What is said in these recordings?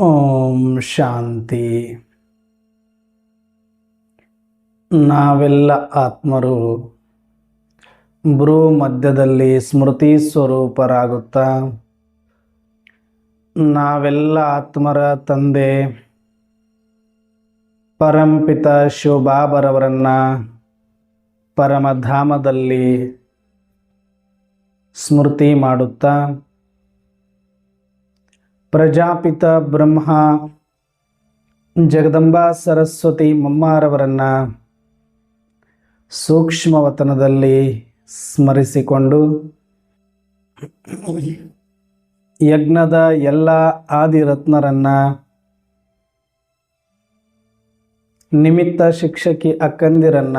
ಓಂ ಶಾಂತಿ. ನಾವೆಲ್ಲ ಆತ್ಮರು. ಭ್ರೂ ಮಧ್ಯದಲ್ಲಿ ಸ್ಮೃತಿ ಸ್ವರೂಪರಾಗುತ್ತಾ. ನಾವೆಲ್ಲ ಆತ್ಮರ ತಂದೆ. ಪರಂಪಿತ ಶಿವಬಾಬರವರನ್ನ ಪರಮಧಾಮದಲ್ಲಿ ಸ್ಮೃತಿ ಮಾಡುತ್ತಾ. ಪ್ರಜಾಪಿತ ಬ್ರಹ್ಮ. ಜಗದಂಬಾ ಸರಸ್ವತಿ ಮಮ್ಮಾರವರನ್ನು ಸೂಕ್ಷ್ಮವತನದಲ್ಲಿ ಸ್ಮರಿಸಿಕೊಂಡು ಯಜ್ಞದ ಎಲ್ಲ ಆದಿರತ್ನರನ್ನು ನಿಮಿತ್ತ ಶಿಕ್ಷಕಿ ಅಕ್ಕಂದಿರನ್ನ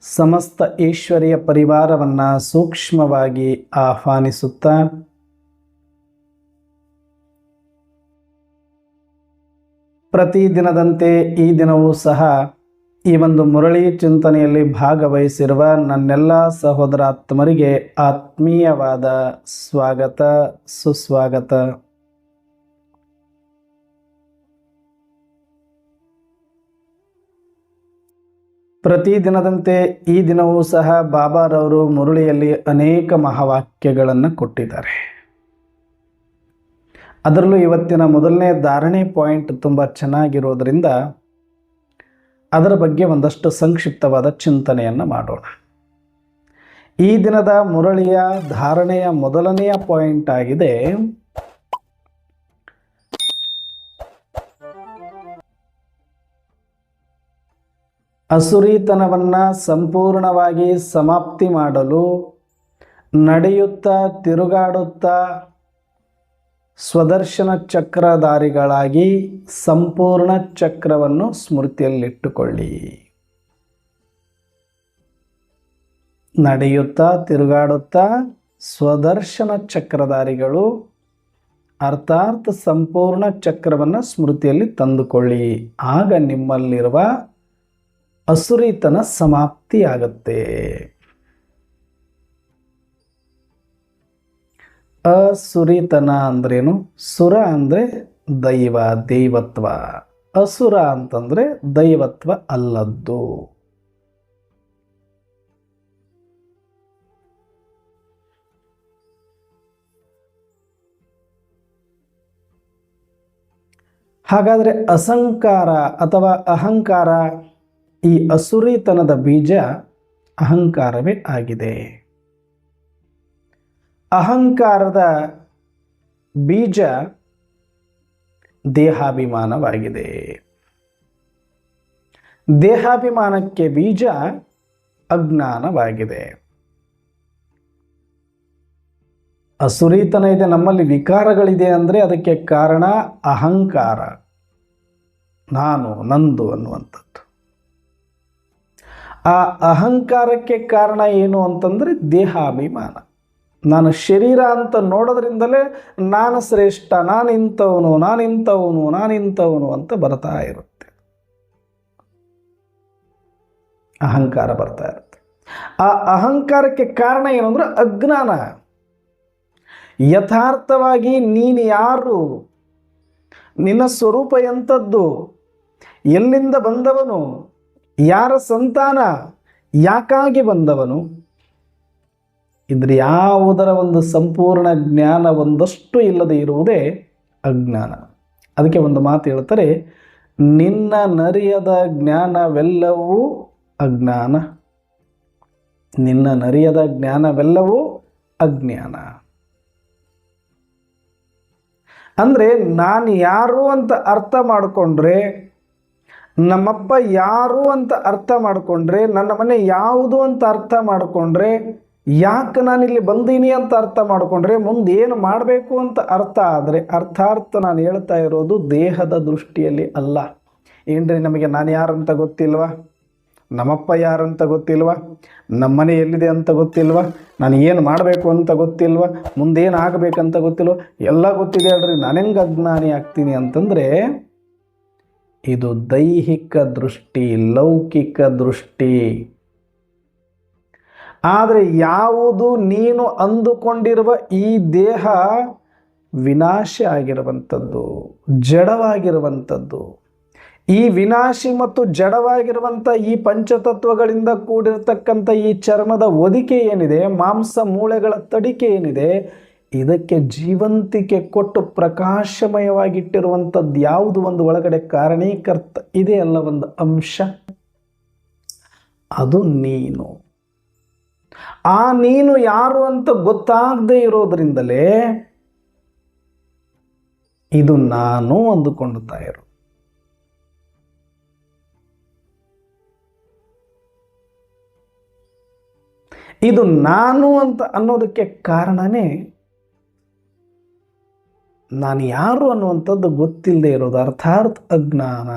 ಸಮಸ್ತ ಈಶ್ವರಿಯ ಪರಿವಾರವನ್ನು ಸೂಕ್ಷ್ಮವಾಗಿ ಆಹ್ವಾನಿಸುತ್ತಾ ಪ್ರತಿದಿನದಂತೆ ಈ ದಿನವೂ ಸಹ ಈ ಒಂದು ಮುರಳಿ ಚಿಂತನೆಯಲ್ಲಿ ಭಾಗವಹಿಸಿರುವ ನನ್ನೆಲ್ಲ ಸಹೋದರಾತ್ಮರಿಗೆ ಆತ್ಮೀಯವಾದ ಸ್ವಾಗತ, ಸುಸ್ವಾಗತ. ಪ್ರತಿದಿನದಂತೆ ಈ ದಿನವೂ ಸಹ ಬಾಬಾರವರು ಮುರಳಿಯಲ್ಲಿ ಅನೇಕ ಮಹಾವಾಕ್ಯಗಳನ್ನು ಕೊಟ್ಟಿದ್ದಾರೆ. ಅದರಲ್ಲೂ ಇವತ್ತಿನ ಮೊದಲನೇ ಧಾರಣೆ ಪಾಯಿಂಟ್ ತುಂಬ ಚೆನ್ನಾಗಿರೋದರಿಂದ ಅದರ ಬಗ್ಗೆ ಒಂದಷ್ಟು ಸಂಕ್ಷಿಪ್ತವಾದ ಚಿಂತನೆಯನ್ನು ಮಾಡೋಣ. ಈ ದಿನದ ಮುರಳಿಯ ಧಾರಣೆಯ ಮೊದಲನೆಯ ಪಾಯಿಂಟ್ ಆಗಿದೆ ಅಸುರಿತನವನ್ನು ಸಂಪೂರ್ಣವಾಗಿ ಸಮಾಪ್ತಿ ಮಾಡಲು ನಡೆಯುತ್ತಾ ತಿರುಗಾಡುತ್ತಾ ಸ್ವದರ್ಶನ ಚಕ್ರಧಾರಿಗಳಾಗಿ ಸಂಪೂರ್ಣ ಚಕ್ರವನ್ನು ಸ್ಮೃತಿಯಲ್ಲಿಟ್ಟುಕೊಳ್ಳಿ. ನಡೆಯುತ್ತಾ, ತಿರುಗಾಡುತ್ತಾ, ಸ್ವದರ್ಶನ ಚಕ್ರಧಾರಿಗಳು ಅರ್ಥಾತ್ ಸಂಪೂರ್ಣ ಚಕ್ರವನ್ನು ಸ್ಮೃತಿಯಲ್ಲಿ ತಂದುಕೊಳ್ಳಿ. ಆಗ ನಿಮ್ಮಲ್ಲಿರುವ ಅಸುರಿತನ ಸಮಾಪ್ತಿಯಾಗತ್ತೆ. ಅಸುರಿತನ ಅಂದ್ರೇನು? ಸುರ ಅಂದರೆ ದೈವ, ದೈವತ್ವ. ಅಸುರ ಅಂತಂದ್ರೆ ದೈವತ್ವ ಅಲ್ಲದ್ದು. ಹಾಗಾದರೆ ಅಸಂಕಾರ ಅಥವಾ ಅಹಂಕಾರ, ಈ ಅಸುರಿತನದ ಬೀಜ ಅಹಂಕಾರವೇ ಆಗಿದೆ. ಅಹಂಕಾರದ ಬೀಜ ದೇಹಾಭಿಮಾನವಾಗಿದೆ. ದೇಹಾಭಿಮಾನಕ್ಕೆ ಬೀಜ ಅಜ್ಞಾನವಾಗಿದೆ. ಅಸುರಿತನ ಇದೆ ನಮ್ಮಲ್ಲಿ ವಿಕಾರಗಳಿದೆ ಅಂದರೆ ಅದಕ್ಕೆ ಕಾರಣ ಅಹಂಕಾರ. ನಾನು, ನಂದು ಅನ್ನುವಂಥದ್ದು. ಆ ಅಹಂಕಾರಕ್ಕೆ ಕಾರಣ ಏನು ಅಂತಂದರೆ ದೇಹಾಭಿಮಾನ. ನಾನು ಶರೀರ ಅಂತ ನೋಡೋದ್ರಿಂದಲೇ ನಾನು ಶ್ರೇಷ್ಠ, ನಾನು ಇಂಥವನು ನಾನು ಇಂಥವನು ನಾನು ಇಂಥವನು ಅಂತ ಬರ್ತಾ ಇರುತ್ತೆ. ಅಹಂಕಾರ ಬರ್ತಾ ಇರುತ್ತೆ. ಆ ಅಹಂಕಾರಕ್ಕೆ ಕಾರಣ ಏನಂದ್ರೆ ಅಜ್ಞಾನ. ಯಥಾರ್ಥವಾಗಿ ನೀನು ಯಾರು? ನಿನ್ನ ಸ್ವರೂಪ ಎಂಥದ್ದು? ಎಲ್ಲಿಂದ ಬಂದವನು? ಯಾರ ಸಂತಾನ? ಯಾಕಾಗಿ ಬಂದವನು? ಇದ್ರ ಯಾವುದರ ಒಂದು ಸಂಪೂರ್ಣ ಜ್ಞಾನ ಒಂದಷ್ಟು ಇಲ್ಲದೆ ಇರುವುದೇ ಅಜ್ಞಾನ. ಅದಕ್ಕೆ ಒಂದು ಮಾತು ಹೇಳ್ತಾರೆ, ನಿನ್ನ ನರಿಯದ ಜ್ಞಾನವೆಲ್ಲವೂ ಅಜ್ಞಾನ. ನಿನ್ನ ನರಿಯದ ಜ್ಞಾನವೆಲ್ಲವೂ ಅಜ್ಞಾನ. ಅಂದರೆ ನಾನು ಯಾರು ಅಂತ ಅರ್ಥ ಮಾಡಿಕೊಂಡ್ರೆ, ನಮ್ಮಪ್ಪ ಯಾರು ಅಂತ ಅರ್ಥ ಮಾಡಿಕೊಂಡ್ರೆ, ನನ್ನ ಮನೆ ಯಾವುದು ಅಂತ ಅರ್ಥ ಮಾಡಿಕೊಂಡ್ರೆ ಯಾಕೆ ನಾನು ಇಲ್ಲಿ ಬಂದೀನಿ ಅಂತ ಅರ್ಥ ಮಾಡಿಕೊಂಡ್ರೆ ಮುಂದೆ ಏನು ಮಾಡಬೇಕು ಅಂತ ಅರ್ಥ ಆದರೆ ಅರ್ಥಾರ್ಥ ನಾನು ಹೇಳ್ತಾ ಇರೋದು ದೇಹದ ದೃಷ್ಟಿಯಲ್ಲಿ ಅಲ್ಲ. ಏನ್ರಿ ನಮಗೆ ನಾನು ಯಾರಂತ ಗೊತ್ತಿಲ್ವಾ? ನಮ್ಮಪ್ಪ ಯಾರಂತ ಗೊತ್ತಿಲ್ವಾ? ನಮ್ಮನೆ ಎಲ್ಲಿದೆ ಅಂತ ಗೊತ್ತಿಲ್ವಾ? ನಾನು ಏನು ಮಾಡಬೇಕು ಅಂತ ಗೊತ್ತಿಲ್ವಾ? ಮುಂದೇನು ಆಗಬೇಕಂತ ಗೊತ್ತಿಲ್ವ? ಎಲ್ಲ ಗೊತ್ತಿದೆ ಹೇಳ್ರಿ, ನಾನು ಅಜ್ಞಾನಿ ಆಗ್ತೀನಿ ಅಂತಂದರೆ ಇದು ದೈಹಿಕ ದೃಷ್ಟಿ, ಲೌಕಿಕ ದೃಷ್ಟಿ. ಆದರೆ ಯಾವುದು ನೀನು ಅಂದುಕೊಂಡಿರುವ ಈ ದೇಹ ವಿನಾಶ ಆಗಿರುವಂಥದ್ದು, ಜಡವಾಗಿರುವಂಥದ್ದು. ಈ ವಿನಾಶಿ ಮತ್ತು ಜಡವಾಗಿರುವಂಥ ಈ ಪಂಚತತ್ವಗಳಿಂದ ಕೂಡಿರತಕ್ಕಂಥ ಈ ಚರ್ಮದ ಒದಿಕೆ ಏನಿದೆ, ಮಾಂಸ ಮೂಳೆಗಳ ತಡಿಕೆ ಏನಿದೆ, ಇದಕ್ಕೆ ಜೀವಂತಿಕೆ ಕೊಟ್ಟು ಪ್ರಕಾಶಮಯವಾಗಿಟ್ಟಿರುವಂಥದ್ದು ಯಾವುದು? ಒಂದು ಒಳಗಡೆ ಕಾರಣೀಕರ್ತ ಇದೆ ಅಲ್ಲ ಒಂದು ಅಂಶ. ಅದು ನೀನು. ಆ ನೀನು ಯಾರು ಅಂತ ಗೊತ್ತಾಗದೇ ಇರೋದ್ರಿಂದಲೇ ಇದು ನಾನು ಅಂದುಕೊಳ್ಳುತ್ತಾ ಇರು ಇದು ನಾನು ಅಂತ ಅನ್ನೋದಕ್ಕೆ ಕಾರಣನೇ ನಾನು ಯಾರು ಅನ್ನುವಂಥದ್ದು ಗೊತ್ತಿಲ್ಲದೆ ಇರೋದು. ಅರ್ಥಾತ್ ಅಜ್ಞಾನ.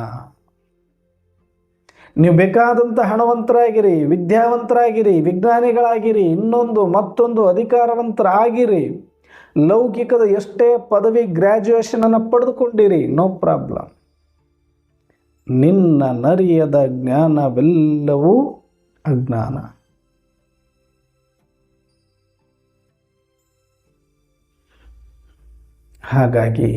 ನೀವು ಬೇಕಾದಂಥ ಹಣವಂತರಾಗಿರಿ, ವಿದ್ಯಾವಂತರಾಗಿರಿ, ವಿಜ್ಞಾನಿಗಳಾಗಿರಿ, ಇನ್ನೊಂದು ಮತ್ತೊಂದು ಅಧಿಕಾರವಂತರಾಗಿರಿ. ಲೌಕಿಕದ ಎಷ್ಟೇ ಪದವಿ ಗ್ರ್ಯಾಜುಯೇಷನನ್ನು ಪಡೆದುಕೊಂಡಿರಿ ನೋ ಪ್ರಾಬ್ಲಮ್ ನಿನ್ನ ನರಿಯದ ಜ್ಞಾನವೆಲ್ಲವೂ ಅಜ್ಞಾನ. ಹಾಗಾಗಿ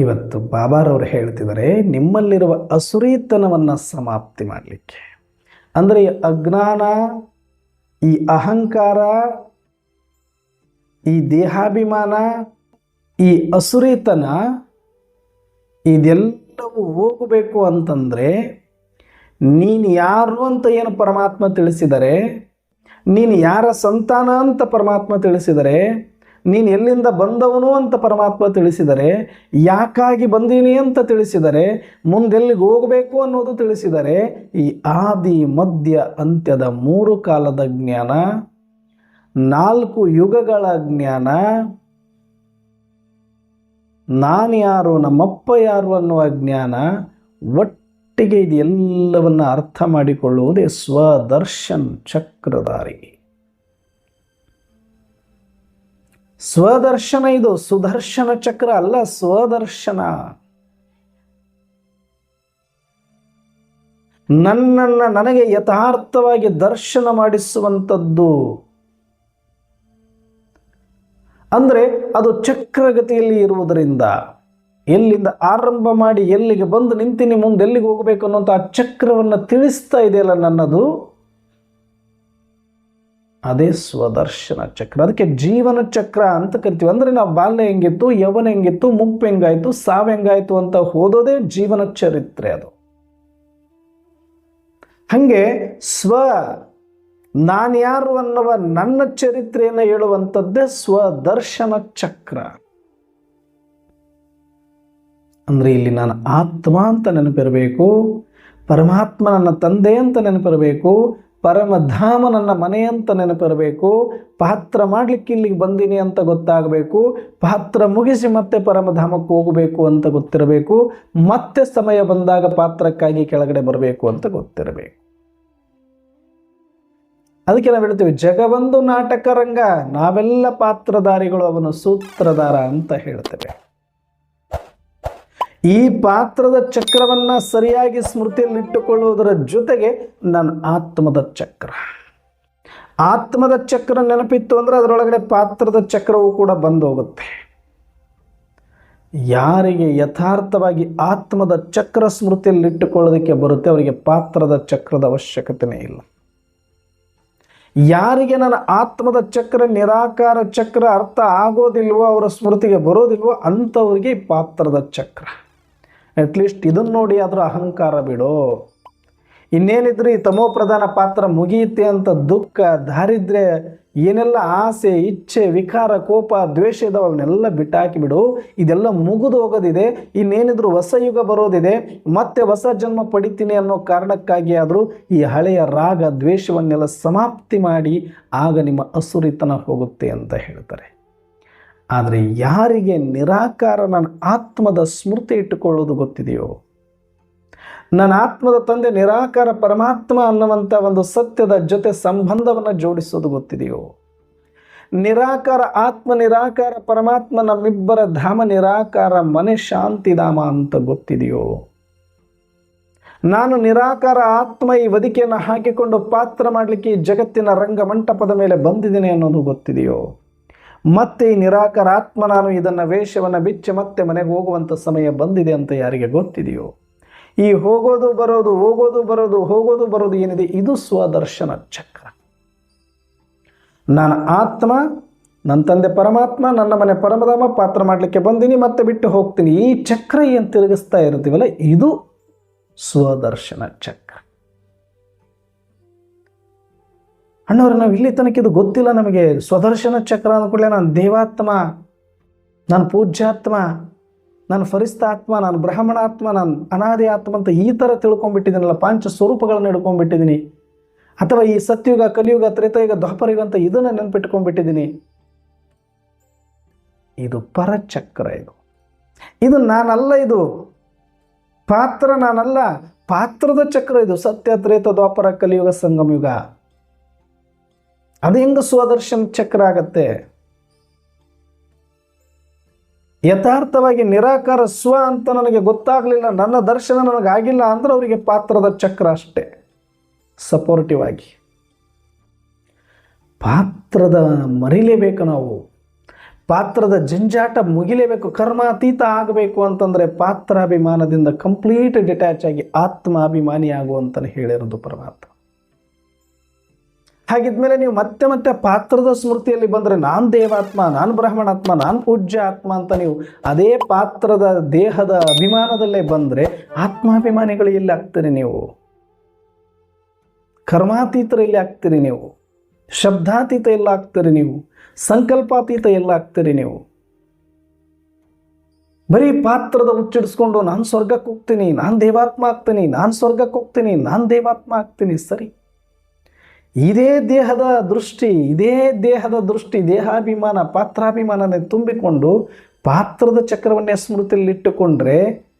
ಇವತ್ತು ಬಾಬಾರವರು ಹೇಳ್ತಿದ್ದಾರೆ, ನಿಮ್ಮಲ್ಲಿರುವ ಅಸುರೀತನವನ್ನು ಸಮಾಪ್ತಿ ಮಾಡಲಿಕ್ಕೆ. ಅಂದರೆ ಈ ಅಜ್ಞಾನ, ಈ ಅಹಂಕಾರ, ಈ ದೇಹಾಭಿಮಾನ, ಈ ಅಸುರೀತನ ಇದೆಲ್ಲವೂ ಹೋಗಬೇಕು ಅಂತಂದರೆ, ನೀನು ಯಾರು ಅಂತ ಏನು ಪರಮಾತ್ಮ ತಿಳಿಸಿದರೆ, ನೀನು ಯಾರ ಸಂತಾನ ಅಂತ ಪರಮಾತ್ಮ ತಿಳಿಸಿದರೆ ನೀನು ಎಲ್ಲಿಂದ ಬಂದವನು ಅಂತ ಪರಮಾತ್ಮ ತಿಳಿಸಿದರೆ, ಯಾಕಾಗಿ ಬಂದೀನಿ ಅಂತ ತಿಳಿಸಿದರೆ, ಮುಂದೆಲ್ಲಿಗೆ ಹೋಗಬೇಕು ಅನ್ನೋದು ತಿಳಿಸಿದರೆ, ಈ ಆದಿ, ಮಧ್ಯ, ಅಂತ್ಯದ ಮೂರು ಕಾಲದ ಜ್ಞಾನ, ನಾಲ್ಕು ಯುಗಗಳ ಜ್ಞಾನ, ನಾನು ಯಾರು, ನಮ್ಮಪ್ಪ ಯಾರು ಅನ್ನುವ ಜ್ಞಾನ, ಒಟ್ಟಿಗೆ ಇದೆಲ್ಲವನ್ನು ಅರ್ಥ ಮಾಡಿಕೊಳ್ಳುವುದೇ ಸ್ವದರ್ಶನ್ ಚಕ್ರಧಾರಿ. ಸ್ವದರ್ಶನ ಇದು, ಸುದರ್ಶನ ಚಕ್ರ ಅಲ್ಲ, ಸ್ವದರ್ಶನ. ನನ್ನನ್ನು ನನಗೆ ಯಥಾರ್ಥವಾಗಿ ದರ್ಶನ ಮಾಡಿಸುವಂಥದ್ದು. ಅಂದರೆ ಅದು ಚಕ್ರಗತಿಯಲ್ಲಿ ಇರುವುದರಿಂದ, ಎಲ್ಲಿಂದ ಆರಂಭ ಮಾಡಿ ಎಲ್ಲಿಗೆ ಬಂದು ನಿಂತೀನಿ ಮುಂದೆ ಎಲ್ಲಿಗೆ ಹೋಗಬೇಕು ಅನ್ನುವಂಥ ಚಕ್ರವನ್ನು ತಿಳಿಸ್ತಾ ಇದೆಯಲ್ಲ ನನ್ನದು. ಅದೇ ಸ್ವದರ್ಶನ ಚಕ್ರ. ಅದಕ್ಕೆ ಜೀವನ ಚಕ್ರ ಅಂತ ಕರಿತೀವಿ. ಅಂದರೆ ನಾವು ಬಾಲ್ಯ ಹೆಂಗಿತ್ತು, ಯವನ ಹೆಂಗಿತ್ತು, ಮುಪ್ಪು ಹೆಂಗಾಯ್ತು, ಸಾವು ಹೆಂಗಾಯ್ತು ಅಂತ ಓದೋದೇ ಜೀವನ ಚರಿತ್ರೆ ಅದು. ಹಾಗೆ ಸ್ವ ನಾನ್ಯಾರು ಅನ್ನುವ ನನ್ನ ಚರಿತ್ರೆಯನ್ನು ಹೇಳುವಂಥದ್ದೇ ಸ್ವದರ್ಶನ ಚಕ್ರ. ಅಂದರೆ ಇಲ್ಲಿ ನಾನು ಆತ್ಮ ಅಂತ ನೆನಪಿರಬೇಕು, ಪರಮಾತ್ಮ ನನ್ನ ತಂದೆ ಅಂತ ನೆನಪಿರಬೇಕು ಪರಮಧಾಮ ನನ್ನ ಮನೆ ಅಂತ ನೆನಪಿರಬೇಕು. ಪಾತ್ರ ಮಾಡಲಿಕ್ಕೆ ಇಲ್ಲಿಗೆ ಬಂದೀನಿ ಅಂತ ಗೊತ್ತಾಗಬೇಕು. ಪಾತ್ರ ಮುಗಿಸಿ ಮತ್ತೆ ಪರಮಧಾಮಕ್ಕೆ ಹೋಗಬೇಕು ಅಂತ ಗೊತ್ತಿರಬೇಕು. ಮತ್ತೆ ಸಮಯ ಬಂದಾಗ ಪಾತ್ರಕ್ಕಾಗಿ ಕೆಳಗಡೆ ಬರಬೇಕು ಅಂತ ಗೊತ್ತಿರಬೇಕು. ಅದಕ್ಕೆ ನಾವು ಹೇಳ್ತೀವಿ, ಜಗವೊಂದು ನಾಟಕ ರಂಗ ನಾವೆಲ್ಲ ಪಾತ್ರಧಾರಿಗಳು, ಅವನು ಸೂತ್ರಧಾರ ಅಂತ ಹೇಳ್ತೇವೆ. ಈ ಪಾತ್ರದ ಚಕ್ರವನ್ನು ಸರಿಯಾಗಿ ಸ್ಮೃತಿಯಲ್ಲಿಟ್ಟುಕೊಳ್ಳುವುದರ ಜೊತೆಗೆ ನನ್ನ ಆತ್ಮದ ಚಕ್ರ. ಆತ್ಮದ ಚಕ್ರ ನೆನಪಿತ್ತು ಅಂದರೆ ಅದರೊಳಗಡೆ ಪಾತ್ರದ ಚಕ್ರವೂ ಕೂಡ ಬಂದು ಹೋಗುತ್ತೆ ಯಾರಿಗೆ ಯಥಾರ್ಥವಾಗಿ ಆತ್ಮದ ಚಕ್ರ ಸ್ಮೃತಿಯಲ್ಲಿಟ್ಟುಕೊಳ್ಳೋದಕ್ಕೆ ಬರುತ್ತೆ ಅವರಿಗೆ ಪಾತ್ರದ ಚಕ್ರದ ಅವಶ್ಯಕತೆನೇ ಇಲ್ಲ. ಯಾರಿಗೆ ನನ್ನ ಆತ್ಮದ ಚಕ್ರ ನಿರಾಕಾರ ಚಕ್ರ ಅರ್ಥ ಆಗೋದಿಲ್ವೋ, ಅವರ ಸ್ಮೃತಿಗೆ ಬರೋದಿಲ್ವೋ, ಅಂಥವ್ರಿಗೆ ಪಾತ್ರದ ಚಕ್ರ. ಅಟ್ಲೀಸ್ಟ್ ಇದನ್ನು ನೋಡಿ ಆದರೂ ಅಹಂಕಾರ ಬಿಡು. ಇನ್ನೇನಿದ್ರು ಈ ತಮೋಪ್ರಧಾನ ಪಾತ್ರ ಮುಗಿಯುತ್ತೆ ಅಂತ ದುಃಖ ದಾರಿದ್ರ್ಯ ಏನೆಲ್ಲ ಆಸೆ, ಇಚ್ಛೆ, ವಿಕಾರ, ಕೋಪ, ದ್ವೇಷ ಇದಾವೆ, ಅವನ್ನೆಲ್ಲ ಬಿಟ್ಟಾಕಿಬಿಡು ಇದೆಲ್ಲ ಮುಗಿದು ಹೋಗೋದಿದೆ. ಇನ್ನೇನಿದ್ರು ಹೊಸ ಯುಗ ಬರೋದಿದೆ. ಮತ್ತೆ ಹೊಸ ಜನ್ಮ ಪಡಿತೀನಿ ಅನ್ನೋ ಕಾರಣಕ್ಕಾಗಿ ಆದರೂ ಈ ಹಳೆಯ ರಾಗ ದ್ವೇಷವನ್ನೆಲ್ಲ ಸಮಾಪ್ತಿ ಮಾಡಿ ಆಗ ನಿಮ್ಮ ಅಸುರಿತನ ಹೋಗುತ್ತೆ ಅಂತ ಹೇಳ್ತಾರೆ. ಆದರೆ ಯಾರಿಗೆ ನಿರಾಕಾರ ನನ್ನ ಆತ್ಮದ ಸ್ಮೃತಿ ಇಟ್ಟುಕೊಳ್ಳೋದು ಗೊತ್ತಿದೆಯೋ? ನನ್ನ ಆತ್ಮದ ತಂದೆ ನಿರಾಕಾರ ಪರಮಾತ್ಮ ಅನ್ನುವಂಥ ಒಂದು ಸತ್ಯದ ಜೊತೆ ಸಂಬಂಧವನ್ನು ಜೋಡಿಸೋದು ಗೊತ್ತಿದೆಯೋ? ನಿರಾಕಾರ ಆತ್ಮ, ನಿರಾಕಾರ ಪರಮಾತ್ಮ, ನಮ್ಮಿಬ್ಬರ ಧಾಮ, ನಿರಾಕಾರ ಮನೆ ಶಾಂತಿಧಾಮ ಅಂತ ಗೊತ್ತಿದೆಯೋ? ನಾನು ನಿರಾಕಾರ ಆತ್ಮ ಈ ವದಿಕೆಯನ್ನು ಹಾಕಿಕೊಂಡು ಪಾತ್ರ ಮಾಡಲಿಕ್ಕೆ ಈ ಜಗತ್ತಿನ ರಂಗಮಂಟಪದ ಮೇಲೆ ಬಂದಿದ್ದೇನೆ ಅನ್ನೋದು ಗೊತ್ತಿದೆಯೋ? ಮತ್ತೆ ಈ ನಿರಾಕಾರ ಆತ್ಮ ನಾನು ಇದನ್ನು ವೇಷವನ್ನು ಬಿಚ್ಚಿ ಮತ್ತೆ ಮನೆಗೆ ಹೋಗುವಂಥ ಸಮಯ ಬಂದಿದೆ ಅಂತ ಯಾರಿಗೆ ಗೊತ್ತಿದೆಯೋ? ಈ ಹೋಗೋದು ಬರೋದು ಹೋಗೋದು ಬರೋದು ಹೋಗೋದು ಬರೋದು ಏನಿದೆ? ಇದು ಸ್ವದರ್ಶನ ಚಕ್ರ. ನಾನು ಆತ್ಮ, ನನ್ನ ತಂದೆ ಪರಮಾತ್ಮ, ನನ್ನ ಮನೆ ಪರಮಧಾಮ ಪಾತ್ರ ಮಾಡಲಿಕ್ಕೆ ಬಂದೀನಿ, ಮತ್ತೆ ಬಿಟ್ಟು ಹೋಗ್ತೀನಿ. ಈ ಚಕ್ರ ಏನು ತಿರುಗಿಸ್ತಾ ಇರ್ತೀವಲ್ಲ ಇದು ಸ್ವದರ್ಶನ ಚಕ್ರ. ಅಣ್ಣವ್ರೆ, ನಾವು ಇಲ್ಲಿ ತನಕ ಇದು ಗೊತ್ತಿಲ್ಲ ನಮಗೆ. ಸ್ವದರ್ಶನ ಚಕ್ರ ಕೂಡಲೇ ನಾನು ದೇವಾತ್ಮ, ನಾನು ಪೂಜ್ಯಾತ್ಮ, ನಾನು ಫರಿಸ್ತಾತ್ಮ, ನಾನು ಬ್ರಾಹ್ಮಣಾತ್ಮ, ನಾನು ಅನಾದಿ ಆತ್ಮ ಅಂತ ಈ ಥರ ತಿಳ್ಕೊಂಡ್ಬಿಟ್ಟಿದ್ದೀನಲ್ಲ, ಪಾಂಚ ಸ್ವರೂಪಗಳನ್ನು ಹಿಡ್ಕೊಂಡ್ಬಿಟ್ಟಿದ್ದೀನಿ. ಅಥವಾ ಈ ಸತ್ಯುಗ, ಕಲಿಯುಗ, ತ್ರೇತಯುಗ, ದ್ವಾಪರಯುಗ ಅಂತ ಇದನ್ನು ನೆನ್ಪಿಟ್ಕೊಂಡ್ಬಿಟ್ಟಿದ್ದೀನಿ. ಇದು ಪರಚಕ್ರ ಇದು. ಇದು ನಾನಲ್ಲ ಇದು. ಪಾತ್ರ ನಾನಲ್ಲ. ಪಾತ್ರದ ಚಕ್ರ ಇದು. ಸತ್ಯ, ತ್ರೇತ, ದ್ವಾಪರ, ಕಲಿಯುಗ, ಸಂಗಮಯುಗ. ಅದು ಹೆಂಗ ಸ್ವದರ್ಶನ ಚಕ್ರ ಆಗತ್ತೆ? ಯಥಾರ್ಥವಾಗಿ ನಿರಾಕಾರ ಸ್ವ ಅಂತ ನನಗೆ ಗೊತ್ತಾಗಲಿಲ್ಲ, ನನ್ನ ದರ್ಶನ ನನಗಾಗಿಲ್ಲ ಅಂದ್ರೆ ಅವರಿಗೆ ಪಾತ್ರದ ಚಕ್ರ ಅಷ್ಟೇ ಸಪೋರ್ಟಿವ್ ಆಗಿ. ಪಾತ್ರದ ಮರಿಲೇಬೇಕು ನಾವು, ಪಾತ್ರದ ಜಂಜಾಟ ಮುಗಿಲೇಬೇಕು, ಕರ್ಮಾತೀತ ಆಗಬೇಕು ಅಂತಂದರೆ ಪಾತ್ರಾಭಿಮಾನದಿಂದ ಕಂಪ್ಲೀಟ್ ಡಿಟ್ಯಾಚ್ ಆಗಿ ಆತ್ಮಾಭಿಮಾನಿ ಆಗುವಂತಲೇ ಹೇಳಿರೋದು ಪರಮಾತ್ಮ. ಹಾಗಿದ್ಮೇಲೆ ನೀವು ಮತ್ತೆ ಮತ್ತೆ ಪಾತ್ರದ ಸ್ಮೃತಿಯಲ್ಲಿ ಬಂದರೆ ನಾನು ದೇವಾತ್ಮ, ನಾನು ಬ್ರಾಹ್ಮಣಾತ್ಮ, ನಾನು ಪೂಜ್ಯ ಆತ್ಮ ಅಂತ ನೀವು ಅದೇ ಪಾತ್ರದ ದೇಹದ ಅಭಿಮಾನದಲ್ಲೇ ಬಂದರೆ ಆತ್ಮಾಭಿಮಾನಿಗಳು ಇಲ್ಲಿ ಆಗ್ತೀರಿ ನೀವು? ಕರ್ಮಾತೀತರು ಇಲ್ಲಿ ಆಗ್ತೀರಿ ನೀವು? ಶಬ್ದಾತೀತ ಎಲ್ಲ ಆಗ್ತೀರಿ ನೀವು? ಸಂಕಲ್ಪಾತೀತ ಎಲ್ಲ ಆಗ್ತೀರಿ ನೀವು? ಬರೀ ಪಾತ್ರದ ಹುಚ್ಚಿಡಿಸ್ಕೊಂಡು ನಾನು ಸ್ವರ್ಗಕ್ಕೆ ಹೋಗ್ತೀನಿ, ನಾನು ದೇವಾತ್ಮ ಆಗ್ತೀನಿ, ನಾನು ಸ್ವರ್ಗಕ್ಕೆ ಹೋಗ್ತೀನಿ, ನಾನು ದೇವಾತ್ಮ ಆಗ್ತೀನಿ, ಸರಿ. ಇದೇ ದೇಹದ ದೃಷ್ಟಿ, ಇದೇ ದೇಹದ ದೃಷ್ಟಿ, ದೇಹಾಭಿಮಾನ, ಪಾತ್ರಾಭಿಮಾನನೇ ತುಂಬಿಕೊಂಡು ಪಾತ್ರದ ಚಕ್ರವನ್ನೇ ಸ್ಮೃತಿಯಲ್ಲಿಟ್ಟುಕೊಂಡ್ರೆ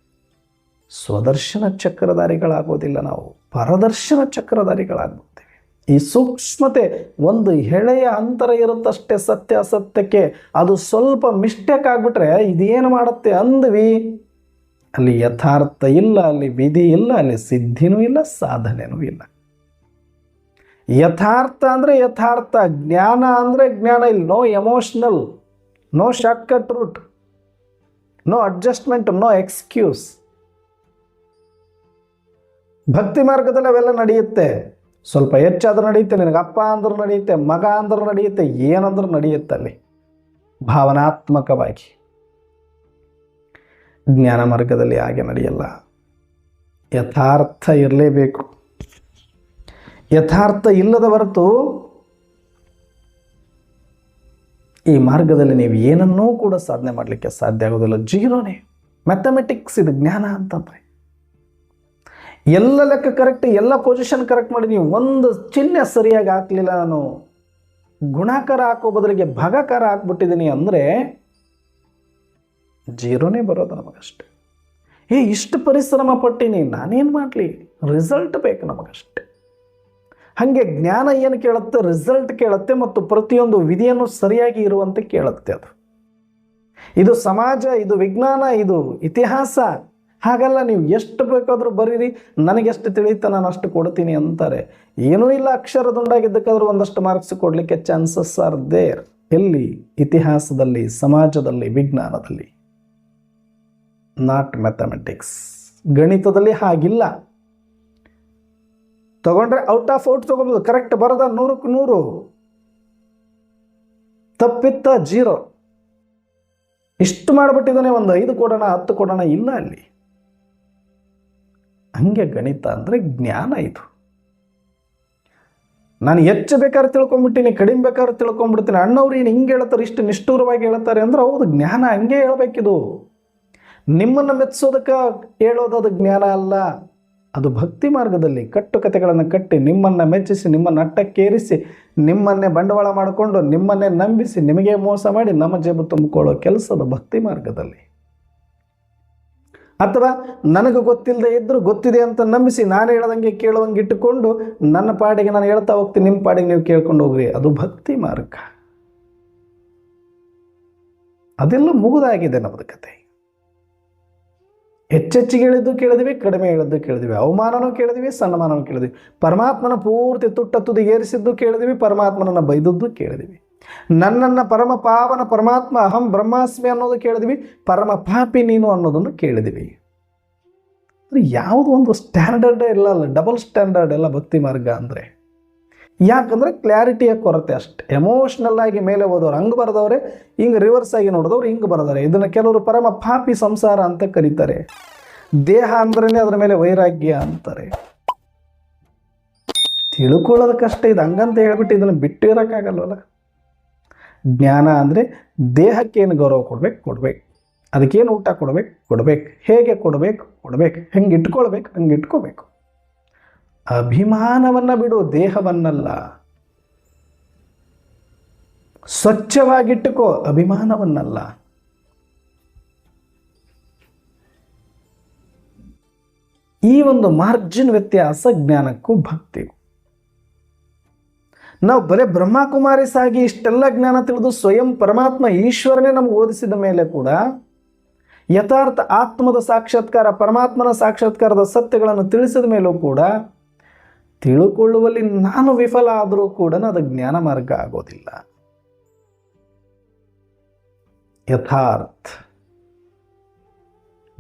ಸ್ವದರ್ಶನ ಚಕ್ರಧಾರಿಗಳಾಗೋದಿಲ್ಲ ನಾವು. ಪರದರ್ಶನ ಚಕ್ರಧಾರಿಗಳಾಗುತ್ತೇವೆ ಈ ಸೂಕ್ಷ್ಮತೆ ಒಂದು ಎಳೆಯ ಅಂತರ ಇರುತ್ತಷ್ಟೇ ಸತ್ಯ ಅಸತ್ಯಕ್ಕೆ. ಅದು ಸ್ವಲ್ಪ ಮಿಸ್ಟೇಕ್ ಆಗಿಬಿಟ್ರೆ ಇದೇನು ಮಾಡುತ್ತೆ ಅಂದ್ವಿ. ಅಲ್ಲಿ ಯಥಾರ್ಥ ಇಲ್ಲ, ಅಲ್ಲಿ ವಿಧಿ ಇಲ್ಲ, ಅಲ್ಲಿ ಸಿದ್ಧಿನೂ ಇಲ್ಲ, ಸಾಧನೆನೂ ಇಲ್ಲ. ಯಥಾರ್ಥ ಅಂದರೆ ಯಥಾರ್ಥ, ಜ್ಞಾನ ಅಂದರೆ ಜ್ಞಾನ, ಇಲ್ಲಿ no emotional no shortcut route no adjustment no excuse ಭಕ್ತಿ ಮಾರ್ಗದಲ್ಲಿ ಅವೆಲ್ಲ ನಡೆಯುತ್ತೆ. ಸ್ವಲ್ಪ ಹೆಚ್ಚಾದ್ರೂ ನಡೆಯುತ್ತೆ, ನಿನಗೆ ಅಪ್ಪ ಅಂದ್ರೂ ನಡೆಯುತ್ತೆ, ಮಗ ಅಂದ್ರೂ ನಡೆಯುತ್ತೆ, ಏನಂದ್ರೂ ನಡೆಯುತ್ತೆ ಅಲ್ಲಿ. ಭಾವನಾತ್ಮಕವಾಗಿ. ಜ್ಞಾನ ಮಾರ್ಗದಲ್ಲಿ ಹಾಗೆ ನಡೆಯಲ್ಲ. ಯಥಾರ್ಥ ಇರಲೇಬೇಕು. ಯಥಾರ್ಥ ಇಲ್ಲದ ಹೊರತು ಈ ಮಾರ್ಗದಲ್ಲಿ ನೀವು ಏನನ್ನೂ ಕೂಡ ಸಾಧನೆ ಮಾಡಲಿಕ್ಕೆ ಸಾಧ್ಯ ಆಗೋದಿಲ್ಲ. ಜೀರೋನೇ ಮ್ಯಾಥಮೆಟಿಕ್ಸ್ ಇದು ಜ್ಞಾನ ಅಂತಂದರೆ. ಎಲ್ಲ ಲೆಕ್ಕ ಕರೆಕ್ಟ್ ಎಲ್ಲ ಪೊಸಿಷನ್ ಕರೆಕ್ಟ್ ಮಾಡಿ ನೀವು ಒಂದು ಚಿಹ್ನೆ ಸರಿಯಾಗಿ ಹಾಕಲಿಲ್ಲ ನಾನು, ಗುಣಾಕಾರ ಹಾಕೋ ಬದಲಿಗೆ ಭಾಗಾಕಾರ ಹಾಕ್ಬಿಟ್ಟಿದ್ದೀನಿ ಅಂದರೆ ಜೀರೋನೇ ಬರೋದು ನಮಗಷ್ಟೆ. ಏ, ಇಷ್ಟು ಪರಿಶ್ರಮ ಪಟ್ಟಿನಿ, ನಾನೇನು ಮಾಡಲಿ? ರಿಸಲ್ಟ್ ಬೇಕು ನಮಗಷ್ಟೆ. ಹಾಗೆ ಜ್ಞಾನ ಏನು ಕೇಳುತ್ತೆ? ರಿಸಲ್ಟ್ ಕೇಳುತ್ತೆ ಮತ್ತು ಪ್ರತಿಯೊಂದು ವಿಧಿಯನ್ನು ಸರಿಯಾಗಿ ಇರುವಂತೆ ಕೇಳುತ್ತೆ ಅದು. ಇದು ಸಮಾಜ, ಇದು ವಿಜ್ಞಾನ, ಇದು ಇತಿಹಾಸ. ಹಾಗಲ್ಲ, ನೀವು ಎಷ್ಟು ಬೇಕಾದರೂ ಬರೀರಿ, ನನಗೆಷ್ಟು ತಿಳಿಯುತ್ತೆ, ನಾನು ಅಷ್ಟು ಕೊಡ್ತೀನಿ ಅಂತಾರೆ. ಏನೂ ಇಲ್ಲ, ಅಕ್ಷರದುಂಡಾಗಿದ್ದಕ್ಕಾದ್ರೂ ಒಂದಷ್ಟು ಮಾರ್ಕ್ಸ್ ಕೊಡಲಿಕ್ಕೆ ಚಾನ್ಸಸ್ ಆರ್ ದೇರ್ ಎಲ್ಲಿ? ಇತಿಹಾಸದಲ್ಲಿ, ಸಮಾಜದಲ್ಲಿ, ವಿಜ್ಞಾನದಲ್ಲಿ. ನಾಟ್ ಮ್ಯಾಥಮೆಟಿಕ್ಸ್ ಗಣಿತದಲ್ಲಿ ಹಾಗಿಲ್ಲ. ತಗೊಂಡ್ರೆ ಔಟ್ ಆಫ್ ಔಟ್ ತಗೋಬಹುದು ಕರೆಕ್ಟ್ ಬರದ ನೂರಕ್ಕೆ ನೂರು. ತಪ್ಪಿತ್ತ ಜೀರೋ. ಇಷ್ಟು ಮಾಡಿಬಿಟ್ಟಿದ್ದಾನೆ ಒಂದು ಐದು ಕೊಡೋಣ, ಹತ್ತು ಕೊಡೋಣ, ಇಲ್ಲ ಅಲ್ಲಿ. ಹಂಗೆ ಗಣಿತ ಅಂದರೆ ಜ್ಞಾನ ಇದು. ನಾನು ಹೆಚ್ಚು ಬೇಕಾದ್ರೆ ತಿಳ್ಕೊಂಬಿಟ್ಟಿನಿ ಕಡಿಮೆ ಬೇಕಾದ್ರೆ ತಿಳ್ಕೊಂಬಿಡ್ತೀನಿ. ಅಣ್ಣವ್ರು ಏನು ಹಿಂಗೆ ಹೇಳ್ತಾರೆ, ಇಷ್ಟು ನಿಷ್ಠೂರವಾಗಿ ಹೇಳ್ತಾರೆ ಅಂದ್ರೆ ಹೌದು, ಜ್ಞಾನ ಹಂಗೆ ಹೇಳ್ಬೇಕಿದು. ನಿಮ್ಮನ್ನು ಮೆಚ್ಚಿಸೋದಕ್ಕೆ ಹೇಳೋದು ಅದು ಜ್ಞಾನ ಅಲ್ಲ. ಅದು ಭಕ್ತಿ ಮಾರ್ಗದಲ್ಲಿ ಕಟ್ಟುಕತೆಗಳನ್ನು ಕಟ್ಟಿ ನಿಮ್ಮನ್ನು ಮೆಚ್ಚಿಸಿ, ನಿಮ್ಮನ್ನು ಅಟ್ಟಕ್ಕೇರಿಸಿ, ನಿಮ್ಮನ್ನೇ ಬಂಡವಾಳ ಮಾಡಿಕೊಂಡು, ನಿಮ್ಮನ್ನೇ ನಂಬಿಸಿ, ನಿಮಗೆ ಮೋಸ ಮಾಡಿ ನಮ್ಮ ಜೇಬು ತುಂಬಿಕೊಳ್ಳೋ ಕೆಲಸದ ಭಕ್ತಿ ಮಾರ್ಗದಲ್ಲಿ. ಅಥವಾ ನನಗೆ ಗೊತ್ತಿಲ್ಲದೆ ಇದ್ದರೂ ಗೊತ್ತಿದೆ ಅಂತ ನಂಬಿಸಿ ನಾನು ಹೇಳ್ದಂಗೆ ಕೇಳುವಂಗೆ ಇಟ್ಟುಕೊಂಡು ನನ್ನ ಪಾಡಿಗೆ ನಾನು ಹೇಳ್ತಾ ಹೋಗ್ತೀನಿ, ನಿಮ್ಮ ಪಾಡಿಗೆ ನೀವು ಕೇಳ್ಕೊಂಡು ಹೋಗ್ರಿ. ಅದು ಭಕ್ತಿ ಮಾರ್ಗ. ಅದೆಲ್ಲ ಮುಗಿದಾಗಿದೆ ನಮ್ಮದು ಕತೆ. ಹೆಚ್ಚೆಚ್ಚಿಗೆ ಹೇಳಿದ್ದು ಕೇಳಿದ್ವಿ, ಕಡಿಮೆ ಹೇಳಿದ್ದು ಕೇಳಿದ್ವಿ. ಅವಮಾನನೂ ಕೇಳಿದ್ವಿ, ಸನ್ಮಾನನೂ ಕೇಳಿದ್ವಿ. ಪರಮಾತ್ಮನ ಪೂರ್ತಿ ತುಟ್ಟ ತುದಿಗೇರಿಸಿದ್ದು ಕೇಳಿದ್ವಿ, ಪರಮಾತ್ಮನನ್ನು ಬೈದದ್ದು ಕೇಳಿದ್ವಿ. ನನ್ನನ್ನು ಪರಮ ಪಾವನ ಪರಮಾತ್ಮ ಅಹಂ ಬ್ರಹ್ಮಾಸ್ಮಿ ಅನ್ನೋದು ಕೇಳಿದ್ವಿ, ಪರಮ ಪಾಪಿ ನೀನು ಅನ್ನೋದನ್ನು ಕೇಳಿದ್ವಿ. ಯಾವುದು ಒಂದು ಸ್ಟ್ಯಾಂಡರ್ಡೇ ಇಲ್ಲ ಡಬಲ್ ಸ್ಟ್ಯಾಂಡರ್ಡ್ ಎಲ್ಲ ಭಕ್ತಿ ಮಾರ್ಗ ಅಂದರೆ. ಯಾಕಂದರೆ ಕ್ಲಾರಿಟಿಯ ಕೊರತೆ ಅಷ್ಟೆ. ಎಮೋಷ್ನಲ್ ಆಗಿ ಮೇಲೆ ಹೋದವ್ರು ಹಂಗೆ ಬರೆದವ್ರೆ, ಹಿಂಗೆ ರಿವರ್ಸ್ ಆಗಿ ನೋಡಿದವ್ರು ಹಿಂಗೆ ಬರೆದಾರೆ. ಇದನ್ನು ಕೆಲವರು ಪರಮ ಪಾಪಿ ಸಂಸಾರ ಅಂತ ಕರೀತಾರೆ. ದೇಹ ಅಂದ್ರೇ ಅದರ ಮೇಲೆ ವೈರಾಗ್ಯ ಅಂತಾರೆ. ತಿಳ್ಕೊಳ್ಳೋದಕ್ಕಷ್ಟೇ ಇದು ಹಂಗಂತ ಹೇಳ್ಬಿಟ್ಟು ಇದನ್ನು ಬಿಟ್ಟು ಇರೋಕ್ಕಾಗಲ್ವಲ್ಲ? ಜ್ಞಾನ ಅಂದರೆ ದೇಹಕ್ಕೇನು ಗೌರವ ಕೊಡ್ಬೇಕು ಕೊಡ್ಬೇಕು. ಅದಕ್ಕೇನು ಊಟ ಕೊಡ್ಬೇಕು ಕೊಡ್ಬೇಕು. ಹೇಗೆ ಕೊಡಬೇಕು, ಕೊಡ್ಬೇಕು. ಹೆಂಗೆ ಇಟ್ಕೊಳ್ಬೇಕು, ಹಂಗೆ ಇಟ್ಕೋಬೇಕು ಅಭಿಮಾನವನ್ನು ಬಿಡು, ದೇಹವನ್ನಲ್ಲ. ಸ್ವಚ್ಛವಾಗಿಟ್ಟುಕೋ, ಅಭಿಮಾನವನ್ನಲ್ಲ. ಈ ಒಂದು ಮಾರ್ಜಿನ್ ವ್ಯತ್ಯಾಸ ಜ್ಞಾನಕ್ಕೂ ಭಕ್ತಿಗೂ ನಾವು ಬರೀ ಬ್ರಹ್ಮಕುಮಾರಿ ಸಾಗಿ ಇಷ್ಟೆಲ್ಲ ಜ್ಞಾನ ತಿಳಿದು ಸ್ವಯಂ ಪರಮಾತ್ಮ ಈಶ್ವರನೇ ನಮ್ಗೆ ಓದಿಸಿದ ಮೇಲೆ ಕೂಡ ಯಥಾರ್ಥ ಆತ್ಮದ ಸಾಕ್ಷಾತ್ಕಾರ, ಪರಮಾತ್ಮನ ಸಾಕ್ಷಾತ್ಕಾರದ ಸತ್ಯಗಳನ್ನು ತಿಳಿಸಿದ ಮೇಲೂ ಕೂಡ ತಿಳುಕೊಳ್ಳುವಲ್ಲಿ ನಾನು ವಿಫಲ ಆದರೂ ಕೂಡ ಅದು ಜ್ಞಾನ ಮಾರ್ಗ ಆಗೋದಿಲ್ಲ. ಯಥಾರ್ಥ.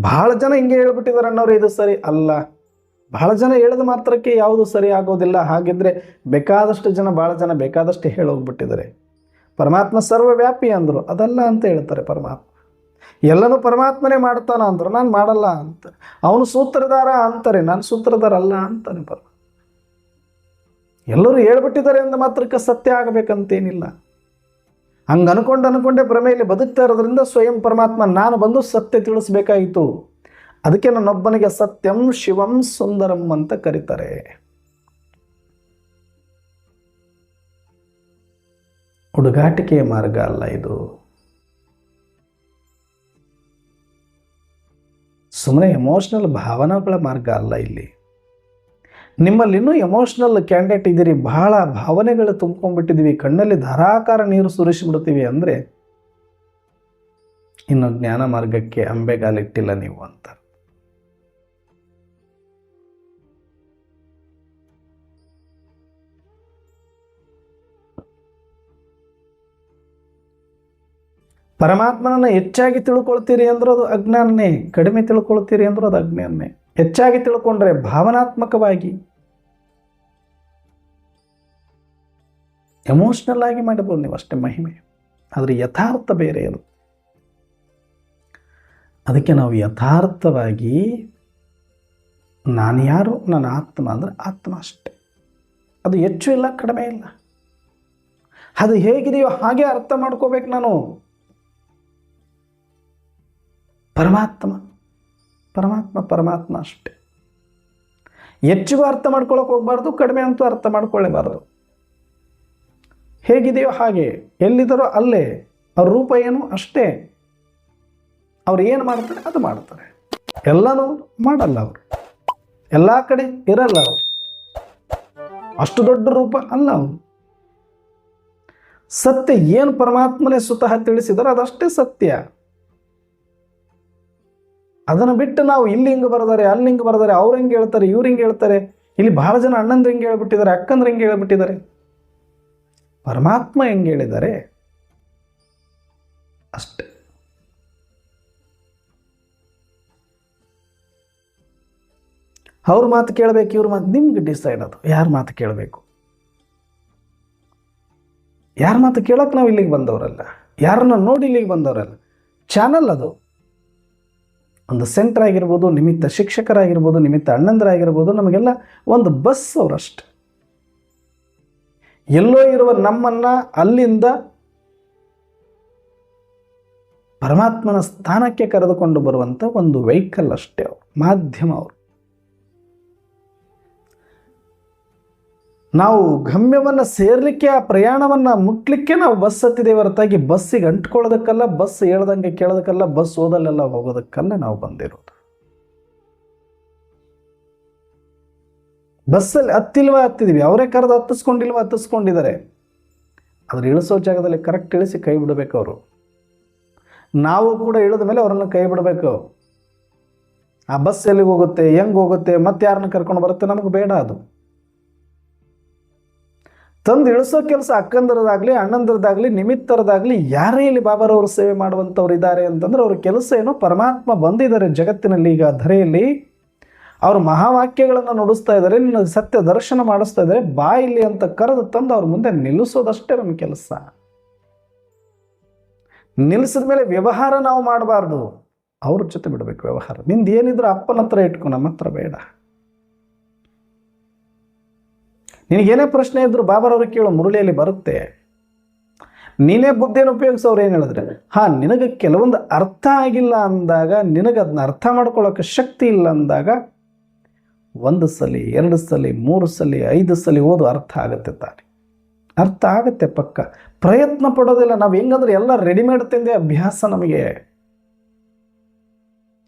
ಬಹಳ ಜನ ಹಿಂಗೆ ಹೇಳ್ಬಿಟ್ಟಿದ್ದಾರೆ ಅನ್ನೋರು ಇದು ಸರಿ ಅಲ್ಲ. ಬಹಳ ಜನ ಹೇಳಿದ ಮಾತ್ರಕ್ಕೆ ಯಾವುದು ಸರಿ ಆಗೋದಿಲ್ಲ. ಹಾಗಿದ್ರೆ ಬೇಕಾದಷ್ಟು ಜನ, ಭಾಳ ಜನ ಬೇಕಾದಷ್ಟು ಹೇಳೋಗ್ಬಿಟ್ಟಿದ್ದಾರೆ. ಪರಮಾತ್ಮ ಸರ್ವವ್ಯಾಪಿ ಅಂದರು, ಅದಲ್ಲ ಅಂತ ಹೇಳ್ತಾರೆ ಪರಮಾತ್ಮ. ಎಲ್ಲನೂ ಪರಮಾತ್ಮನೇ ಮಾಡ್ತಾನ ಅಂದ್ರು, ನಾನು ಮಾಡಲ್ಲ ಅಂತ. ಅವನು ಸೂತ್ರಧಾರ ಅಂತಾರೆ, ನಾನು ಸೂತ್ರಧಾರ ಅಲ್ಲ ಅಂತಾನೆ ಪರ ಎಲ್ಲರೂ ಹೇಳ್ಬಿಟ್ಟಿದ್ದಾರೆ ಅಂದ ಮಾತ್ರಕ್ಕೆ ಸತ್ಯ ಆಗಬೇಕಂತೇನಿಲ್ಲ. ಹಂಗೆ ಅನ್ಕೊಂಡು ಅನ್ಕೊಂಡೆ ಭ್ರಮೆಯಲ್ಲಿ ಬದುಕ್ತಾ ಇರೋದ್ರಿಂದ ಸ್ವಯಂ ಪರಮಾತ್ಮ ನಾನು ಬಂದು ಸತ್ಯ ತಿಳಿಸ್ಬೇಕಾಯಿತು. ಅದಕ್ಕೆ ನನ್ನೊಬ್ಬನಿಗೆ ಸತ್ಯಂ ಶಿವಂ ಸುಂದರಂ ಅಂತ ಕರೀತಾರೆ. ಹುಡುಗಾಟಿಕೆಯ ಮಾರ್ಗ ಅಲ್ಲ ಇದು. ಸುಮ್ಮನೆ ಎಮೋಷ್ನಲ್ ಭಾವನೆಗಳ ಮಾರ್ಗ ಅಲ್ಲ ಇಲ್ಲಿ. ನಿಮ್ಮಲ್ಲಿ ಇನ್ನೂ ಎಮೋಷ್ನಲ್ ಕ್ಯಾಂಡಿಡೇಟ್ ಇದ್ದೀರಿ, ಬಹಳ ಭಾವನೆಗಳು ತುಂಬ್ಕೊಂಡ್ಬಿಟ್ಟಿದ್ದೀವಿ, ಕಣ್ಣಲ್ಲಿ ಧಾರಾಕಾರ ನೀರು ಸುರಿಸಿಬಿಡ್ತೀವಿ ಅಂದರೆ ಇನ್ನು ಜ್ಞಾನ ಮಾರ್ಗಕ್ಕೆ ಅಂಬೆಗಾಲಿಟ್ಟಿಲ್ಲ ನೀವು ಅಂತ. ಪರಮಾತ್ಮನನ್ನು ಹೆಚ್ಚಾಗಿ ತಿಳ್ಕೊಳ್ತೀರಿ ಅಂದ್ರೆ ಅದು ಅಜ್ಞಾನನೇ, ಕಡಿಮೆ ತಿಳ್ಕೊಳ್ತೀರಿ ಅಂದ್ರೆ ಅದು ಅಜ್ಞಾನನೇ. ಹೆಚ್ಚಾಗಿ ತಿಳ್ಕೊಂಡ್ರೆ ಭಾವನಾತ್ಮಕವಾಗಿ ಎಮೋಷ್ನಲ್ ಆಗಿ ಮಾಡಬಹುದು ನೀವು, ಅಷ್ಟೇ ಮಹಿಮೆ. ಆದರೆ ಯಥಾರ್ಥ ಬೇರೆ ಅದು. ಅದಕ್ಕೆ ನಾವು ಯಥಾರ್ಥವಾಗಿ ನಾನು ಯಾರು, ನನ್ನ ಆತ್ಮ ಅಂದರೆ ಆತ್ಮ ಅಷ್ಟೆ. ಅದು ಹೆಚ್ಚು ಇಲ್ಲ, ಕಡಿಮೆ ಇಲ್ಲ. ಅದು ಹೇಗಿದೆಯೋ ಹಾಗೆ ಅರ್ಥ ಮಾಡ್ಕೋಬೇಕು ನಾನು. ಪರಮಾತ್ಮ ಪರಮಾತ್ಮ ಪರಮಾತ್ಮ ಅಷ್ಟೆ. ಹೆಚ್ಚಿಗೂ ಅರ್ಥ ಮಾಡ್ಕೊಳಕ್ಕೆ ಹೋಗ್ಬಾರ್ದು, ಕಡಿಮೆ ಅಂತೂ ಅರ್ಥ ಮಾಡ್ಕೊಳ್ಳೇಬಾರ್ದು ಹೇಗಿದೆಯೋ ಹಾಗೆ, ಎಲ್ಲಿದ್ದಾರೋ ಅಲ್ಲೇ, ಅವ್ರ ರೂಪ ಏನು ಅಷ್ಟೇ. ಅವ್ರು ಏನು ಮಾಡ್ತಾರೆ ಅದು ಮಾಡ್ತಾರೆ. ಎಲ್ಲನೂ ಮಾಡಲ್ಲ ಅವರು. ಎಲ್ಲ ಕಡೆ ಇರಲ್ಲ ಅವರು. ಅಷ್ಟು ದೊಡ್ಡ ರೂಪ ಅಲ್ಲ ಅವರು. ಸತ್ಯ ಏನು ಪರಮಾತ್ಮನೇ ಸ್ವತಃ ತಿಳಿಸಿದಾರೋ ಅದಷ್ಟೇ ಸತ್ಯ. ಅದನ್ನು ಬಿಟ್ಟು ನಾವು ಇಲ್ಲಿ ಹಿಂಗೆ ಬರೆದಾರೆ, ಅಲ್ಲಿ ಹಿಂಗೆ ಬರ್ತಾರೆ ಅವ್ರು ಹಿಂಗೆ ಹೇಳ್ತಾರೆ, ಇವ್ರು ಹಿಂಗೆ ಹೇಳ್ತಾರೆ, ಇಲ್ಲಿ ಭಾಳ ಜನ ಅಣ್ಣಂದ್ರೆ ಹಿಂಗೆ ಹೇಳ್ಬಿಟ್ಟಿದ್ದಾರೆ, ಅಕ್ಕಂದ್ರೆ ಹಿಂಗೆ ಹೇಳ್ಬಿಟ್ಟಿದ್ದಾರೆ. ಪರಮಾತ್ಮ ಹೆಂಗೆ ಹೇಳಿದ್ದಾರೆ? ಅಷ್ಟೆ. ಅವ್ರ ಮಾತು ಕೇಳಬೇಕು, ಇವ್ರ ಮಾತು ನಿಮ್ಗೆ ಡಿಸೈಡ್ ಅದು. ಯಾರ ಮಾತು ಕೇಳಬೇಕು? ಯಾರ ಮಾತು ಕೇಳೋಕೆ ನಾವು ಇಲ್ಲಿಗೆ ಬಂದವರಲ್ಲ? ಯಾರನ್ನ ನೋಡಿ ಇಲ್ಲಿಗೆ ಬಂದವರಲ್ಲ? ಚಾನಲ್ ಅದು. ಒಂದು ಸೆಂಟರ್ ಆಗಿರ್ಬೋದು ನಿಮಿತ್ತ ಶಿಕ್ಷಕರಾಗಿರ್ಬೋದು, ನಿಮಿತ್ತ ಅಣ್ಣಂದ್ರಾಗಿರ್ಬೋದು, ನಮಗೆಲ್ಲ ಒಂದು ಬಸ್ ಅವರಷ್ಟೆ. ಎಲ್ಲೋ ಇರುವ ನಮ್ಮನ್ನ ಅಲ್ಲಿಂದ ಪರಮಾತ್ಮನ ಸ್ಥಾನಕ್ಕೆ ಕರೆದುಕೊಂಡು ಬರುವಂಥ ಒಂದು ವೆಹಿಕಲ್ ಅಷ್ಟೇ ಅವರು, ಮಾಧ್ಯಮ ಅವರು. ನಾವು ಗಮ್ಯವನ್ನು ಸೇರಲಿಕ್ಕೆ, ಆ ಪ್ರಯಾಣವನ್ನು ಮುಟ್ಲಿಕ್ಕೆ ನಾವು ಬಸ್ ಹತ್ತಿದೆ ಹೊರತಾಗಿ ಬಸ್ಸಿಗೆ ಅಂಟ್ಕೊಳ್ಳೋದಕ್ಕಲ್ಲ, ಬಸ್ ಹೇಳ್ದಂಗೆ ಕೇಳೋದಕ್ಕಲ್ಲ, ಬಸ್ ಓದಲ್ಲೆಲ್ಲ ಹೋಗೋದಕ್ಕಲ್ಲ ನಾವು ಬಂದಿರೋದು. ಬಸ್ಸಲ್ಲಿ ಹತ್ತಿಲ್ವಾ ಹತ್ತಿದೀವಿ. ಅವರೇ ಕರೆದು ಹತ್ತಿಸ್ಕೊಂಡಿಲ್ವ ಹತ್ತಿಸ್ಕೊಂಡಿದ್ದಾರೆ. ಅದ್ರ ಇಳಿಸೋ ಜಾಗದಲ್ಲಿ ಕರೆಕ್ಟ್ ಇಳಿಸಿ ಕೈ ಬಿಡಬೇಕು ಅವರು. ನಾವು ಕೂಡ ಇಳಿದ ಮೇಲೆ ಅವರನ್ನು ಕೈ ಬಿಡಬೇಕು. ಆ ಬಸ್ ಎಲ್ಲಿಗೆ ಹೋಗುತ್ತೆ, ಹೆಂಗೆ ಹೋಗುತ್ತೆ, ಮತ್ತೆ ಯಾರನ್ನ ಕರ್ಕೊಂಡು ಬರುತ್ತೆ ನಮಗೆ ಬೇಡ ಅದು. ತಂದು ಇಳಿಸೋ ಕೆಲಸ ಅಕ್ಕಂದರದಾಗಲಿ, ಅಣ್ಣಂದರದಾಗಲಿ, ನಿಮಿತ್ತರದಾಗಲಿ, ಯಾರೇ ಇಲ್ಲಿ ಬಾಬಾರವರು ಸೇವೆ ಮಾಡುವಂಥವ್ರು ಇದ್ದಾರೆ ಅಂತಂದ್ರೆ ಅವ್ರ ಕೆಲಸ ಏನೋ ಪರಮಾತ್ಮ ಬಂದಿದ್ದಾರೆ ಜಗತ್ತಿನಲ್ಲಿ ಈಗ ಧರೆಯಲ್ಲಿ. ಅವರು ಮಹಾವಾಕ್ಯಗಳನ್ನು ನುಡಿಸ್ತಾ ಇದ್ದಾರೆ, ನಿನ್ನ ಸತ್ಯ ದರ್ಶನ ಮಾಡಿಸ್ತಾ ಇದ್ದಾರೆ, ಬಾ ಇಲ್ಲಿ ಅಂತ ಕರೆದು ತಂದು ಅವ್ರ ಮುಂದೆ ನಿಲ್ಲಿಸೋದಷ್ಟೇ ನಮ್ಮ ಕೆಲಸ. ನಿಲ್ಲಿಸಿದ ಮೇಲೆ ವ್ಯವಹಾರ ನಾವು ಮಾಡಬಾರ್ದು. ಅವ್ರ ಜೊತೆ ಬಿಡಬೇಕು ವ್ಯವಹಾರ. ನಿಂದು ಏನಿದ್ರು ಅಪ್ಪನ ಹತ್ರ ಇಟ್ಕೊ, ನಮ್ಮ ಹತ್ರ ಬೇಡ. ನಿನಗೇನೇ ಪ್ರಶ್ನೆ ಇದ್ರು ಬಾಬಾರವ್ರಿಗೆ ಕೇಳೋ ಮುರುಳಿಯಲ್ಲಿ ಬರುತ್ತೆ. ನೀನೇ ಬುದ್ಧಿಯನ್ನು ಉಪಯೋಗಿಸೋರು ಏನು ಹೇಳಿದ್ರೆ, ಹಾಂ, ನಿನಗೆ ಕೆಲವೊಂದು ಅರ್ಥ ಆಗಿಲ್ಲ ಅಂದಾಗ ನಿನಗೆ ಅದನ್ನ ಅರ್ಥ ಮಾಡ್ಕೊಳ್ಳೋಕೆ ಶಕ್ತಿ ಇಲ್ಲ ಅಂದಾಗ ಒಂದು ಸಲ, ಎರಡು ಸಲ, ಮೂರು ಸಲ, ಐದು ಸಲ ಓದು ಅರ್ಥ ಆಗುತ್ತೆ ತಾನೆ. ಅರ್ಥ ಆಗುತ್ತೆ ಪಕ್ಕ. ಪ್ರಯತ್ನ ಪಡೋದಿಲ್ಲ. ನಾವು ಹೆಂಗಂದ್ರೆ ಎಲ್ಲ ರೆಡಿಮೇಡ್ ತಿಂದೆ ಅಭ್ಯಾಸ ನಮಗೆ.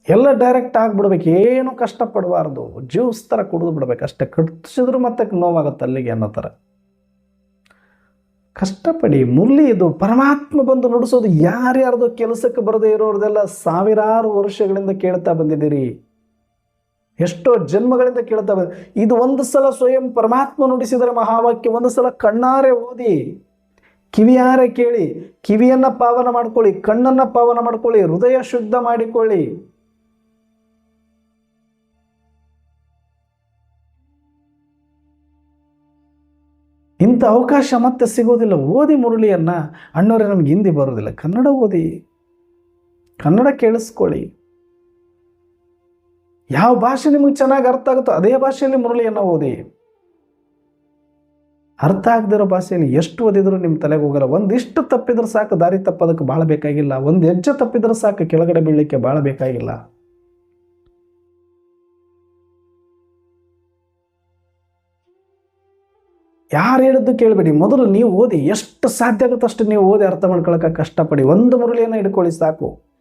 ಎಲ್ಲ ಡೈರೆಕ್ಟ್ ಆಗಿಬಿಡ್ಬೇಕು. ಏನು ಕಷ್ಟಪಡಬಾರ್ದು. ಜ್ಯೂಸ್ ಥರ ಕುಡಿದು ಬಿಡ್ಬೇಕು. ಅಷ್ಟೇ ಕಟ್ಸಿದ್ರು ಮತ್ತೆ ನೋವಾಗುತ್ತೆ ಅಲ್ಲಿಗೆ ಅನ್ನೋ ಥರ ಕಷ್ಟಪಡಿ ಮುರಳಿ ಇದು ಪರಮಾತ್ಮ ಬಂದು ನುಡಿಸೋದು ಯಾರ್ಯಾರ್ದು ಕೆಲಸಕ್ಕೆ ಬರದೇ ಇರೋರ್ದೆಲ್ಲ ಸಾವಿರಾರು ವರ್ಷಗಳಿಂದ ಕೇಳ್ತಾ ಬಂದಿದ್ದೀರಿ. ಎಷ್ಟೋ ಜನ್ಮಗಳಿಂದ ಕೇಳ್ತಾವೆ. ಇದು ಒಂದು ಸಲ ಸ್ವಯಂ ಪರಮಾತ್ಮ ನುಡಿಸಿದರೆ ಮಹಾವಾಕ್ಯ, ಒಂದು ಸಲ ಕಣ್ಣಾರೆ ಓದಿ, ಕಿವಿಯಾರೆ ಕೇಳಿ, ಕಿವಿಯನ್ನು ಪಾವನ ಮಾಡ್ಕೊಳ್ಳಿ, ಕಣ್ಣನ್ನು ಪಾವನ ಮಾಡ್ಕೊಳ್ಳಿ, ಹೃದಯ ಶುದ್ಧ ಮಾಡಿಕೊಳ್ಳಿ. ಇಂಥ ಅವಕಾಶ ಮತ್ತೆ ಸಿಗೋದಿಲ್ಲ. ಓದಿ ಮುರುಳಿಯನ್ನು ಅಣ್ಣವರೇ ನಮ್ಗೆ ಹಿಂದಿ ಬರೋದಿಲ್ಲ. ಕನ್ನಡ ಓದಿ, ಕನ್ನಡ ಕೇಳಿಸ್ಕೊಳ್ಳಿ. ಯಾವ ಭಾಷೆ ನಿಮಗೆ ಚೆನ್ನಾಗಿ ಅರ್ಥ ಆಗುತ್ತೋ ಅದೇ ಭಾಷೆಯಲ್ಲಿ ಮುರಳಿಯನ್ನು ಓದಿ. ಅರ್ಥ ಆಗದಿರೋ ಭಾಷೆಯಲ್ಲಿ ಎಷ್ಟು ಓದಿದ್ರು ನಿಮ್ಮ ತಲೆಗೆ ಹೋಗಲ್ಲ. ಒಂದಿಷ್ಟು ತಪ್ಪಿದ್ರೆ ಸಾಕು, ದಾರಿ ತಪ್ಪೋದಕ್ಕೆ ಭಾಳ ಬೇಕಾಗಿಲ್ಲ. ಒಂದು ಹೆಜ್ಜೆ ತಪ್ಪಿದ್ರೆ ಸಾಕು, ಕೆಳಗಡೆ ಬೀಳಲಿಕ್ಕೆ ಭಾಳ ಬೇಕಾಗಿಲ್ಲ. ಯಾರು ಹೇಳಿದ್ದು ಕೇಳಬೇಡಿ. ಮೊದಲು ನೀವು ಓದಿ, ಎಷ್ಟು ಸಾಧ್ಯ ಆಗುತ್ತೋ ಅಷ್ಟು ನೀವು ಓದಿ ಅರ್ಥ ಮಾಡ್ಕೊಳಕ್ಕೆ ಕಷ್ಟಪಡಿ. ಒಂದು ಮುರುಳಿಯನ್ನು ಹಿಡ್ಕೊಳ್ಳಿ ಸಾಕು.